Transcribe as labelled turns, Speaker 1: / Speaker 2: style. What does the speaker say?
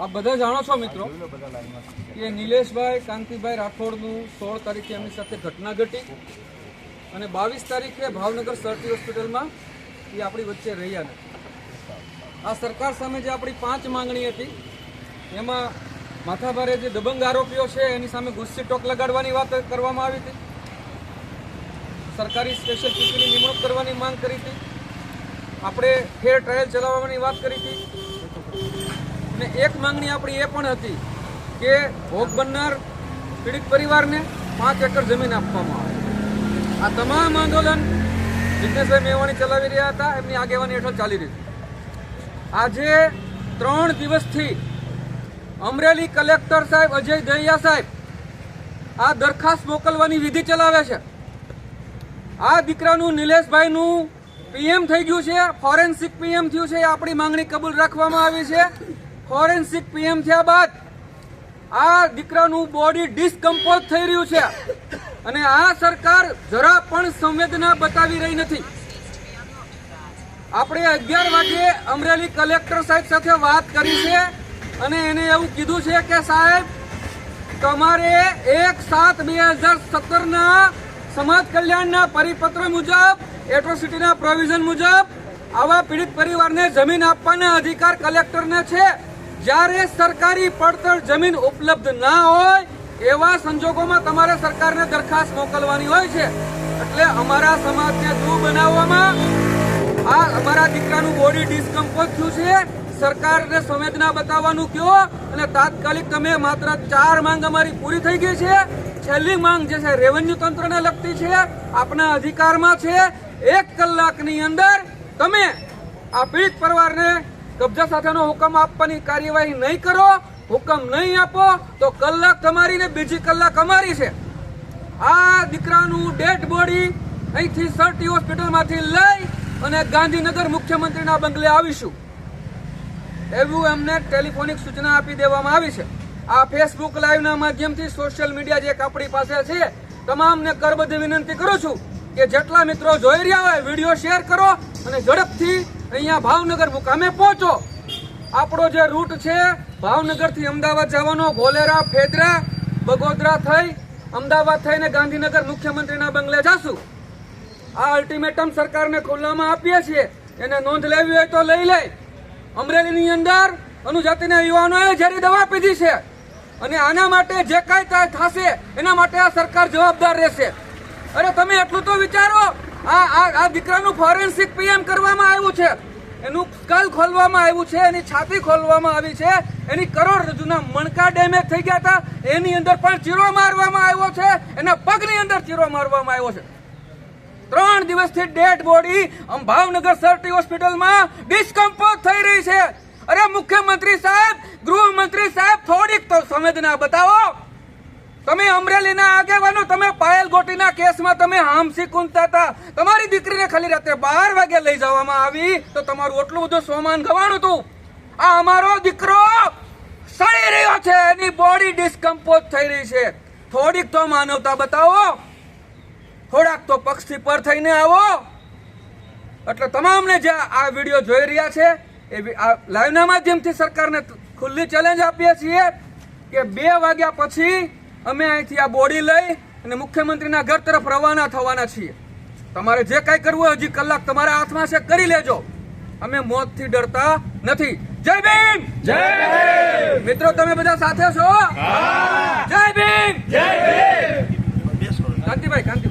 Speaker 1: આપ બધા જાણો છો મિત્રો કે નિલેશભાઈ, કાંતિભાઈ રાઠોડનું સોળ તારીખે એમની સાથે ઘટના ઘટી અને બાવીસ તારીખે ભાવનગર સરટી હોસ્પિટલમાં એ આપણી વચ્ચે રહ્યા નથી. આ સરકાર સામે જે આપણી પાંચ માંગણી હતી, એમાં માથાભારે જે દબંગ આરોપીઓ છે, એની સામે ગુસ્સી ટોક લગાડવાની વાત કરવામાં આવી હતી. સરકારી સ્પેશિયલ પીપીની નિમણૂક કરવાની માંગ કરી હતી. આપણે ફેર ટ્રાયલ ચલાવવાની વાત કરી હતી. અને એક માંગણી આપણી એ પણ હતી કે ભોગ બનનાર પીડિત પરિવારને પાંચ એકર જમીન આપવામાં આવે. આ તમામ આંદોલન જિજ્ઞેશભાઈ મેવાણી ચલાવી રહ્યા હતા, એમની આગેવાની હેઠળ ચાલી રહી આજે ત્રણ દિવસથી અમરેલી કલેક્ટર સાહેબ અજય દહિયા સાહેબ આ દરખાસ્ત મોકલવાની વિધિ ચલાવે છે. આ દીકરાનું નિલેશભાઈનું પીએમ થઈ ગયું છે, ફોરેન્સિક પીએમ થયું છે આપણી માંગણી કબૂલ રાખવામાં આવી છે. ફોરેન્સિક પીએમ થયા બાદ આ દીકરાનું બોડી ડિસ્કમ્પોઝ થઈ રહ્યું છે. અને આ સરકાર જરા પણ સંવેદના બતાવી રહી નથી. આપણે અગિયાર વાગે અમરેલી કલેક્ટર સાહેબ સાથે વાત કરી છે અને એને એવું કીધું છે કે, સાહેબ, તમારે એક સાત બે હજાર સત્તરના સમાજ કલ્યાણના પરિપત્ર મુજબ, એટ્રોસિટીના પ્રોવિઝન મુજબ, આવા પીડિત પરિવારને જમીન આપવાના અધિકાર કલેક્ટરને છે. જ્યારે સરકારી પડતર જમીન ઉપલબ્ધ ના હોય, એવા સંજોગોમાં તમારે સરકારને દરખાસ્ત મોકલવાની હોય છે. એટલે અમારા સમાજને દૂર બનાવવામાં આ અમારા દીકરાનું બોડી ડિસ્કમ્પોઝ થયું છે. સરકારને સંવેદના બતાવવાનું કયો અને તાત્કાલિક તમે માત્ર ચાર માંગ અમારી પૂરી થઈ ગઈ છે. છેલ્લી માંગ જે છે રેવન્યુ તંત્રને લગતી છે, આપના અધિકારમાં છે. એક કલાકની અંદર તમે આ પીડિત પરિવારને કબજા સાથેનો હુકમ આપવાની કાર્યવાહી નહીં કરો, હુકમ નહીં આપો, તો કલાક તમારી ને બીજી કલાક અમારી છે. આ દીકરાનું ડેડ બોડી અહીંથી સરટી હોસ્પિટલમાંથી લઈ અને ગાંધીનગર મુખ્યમંત્રીના બંગલે આવીશું. એવું એમને ટેલિફોનિક સૂચના આપી દેવામાં આવી છે. આ ફેસબુક લાઈવના માધ્યમથી સોશિયલ મીડિયા જે આપણી પાસે છે, તમામને કરબદ્ધ વિનંતી કરું છું કે જેટલા મિત્રો જોઈ રહ્યા હોય, વીડિયો શેર કરો અને ઝડપથી અહીંયા ભાવનગર મુકામે પહોંચો. આપણો જે રૂટ છે, ભાવનગરથી અમદાવાદ જવાનો, ગોલેરા, ફેદરા, બગોદરા થઈ, અમદાવાદ થઈને ગાંધીનગર મુખ્યમંત્રીના બંગલે જાશું. આ અલ્ટિમેટમ સરકારને ખુલ્લામાં આપીએ છીએ. એને નોંધ લેવી હોય તો લઈ લે. અમરેલીની અંદર અનુજાતિના યુવાનોએ ઝેરી દવા પીધી છે. અને આના માટે જે કાંઈ કાંઈ થશે, એના માટે આ સરકાર જવાબદાર રહેશે. અરે તમે એટલું તો વિચારો, આ આ આ દીકરાનું ફોરેન્સિક પીએમ કરવામાં આવ્યું છે. એનું સ્કલ ખોલવામાં આવ્યું છે, એની છાતી ખોલવામાં આવી છે, એની કરોડરજ્જુના મણકા ડેમેજ થઈ ગયા હતા, એની અંદર પણ ચીરો મારવામાં આવ્યો છે, એના પગની અંદર ચીરો મારવામાં આવ્યો છે. ત્રણ દિવસથી ડેડ બોડી ભાવનગર સરટી હોસ્પિટલમાં ડિસ્કમ્પોઝ થઈ રહી છે. અરે મુખ્યમંત્રી સાહેબ, ગૃહમંત્રી સાહેબ, થોડીક તો સંવેદના બતાવો. તમે અમરેલીના આગેવાનો, તમે પાયલ ગોટીના કેસમાં તમે હામસી કુંતા હતા. તમારી દીકરીને ખાલી રાત્રે બાર વાગે લઈ જવામાં આવી, તો તમારું એટલું બધું સોમાન ગવાણું હતું. આ અમારો દીકરો સડી રહ્યો છે, એની બોડી ડિસ્કમ્પોઝ થઈ રહી છે. થોડીક તો માનવતા બતાવો. થોડાક તો પક્ષથી પર થઈને આવો. એટલે તમામને જે આ વીડિયો જોઈ રહ્યા છે, એ આ લાઈવના માધ્યમથી સરકારને ખુલ્લી ચેલેન્જ આપીએ છીએ કે બે વાગ્યા પછી અમે અહીંથી આ બોડી લઈ અને મુખ્યમંત્રીના ઘર તરફ રવાના થવાના છીએ. તમારે જે કાંઈ કરવું હોય હજી કલાક તમારા હાથમાં છે કરી લેજો. અમે મોતથી ડરતા નથી. જય ભીમ! જય મિત્રો તમે બધા સાથે છો? જય ભીમ! જય ભીમ! કાંતિભાઈ કાંતિભાઈ.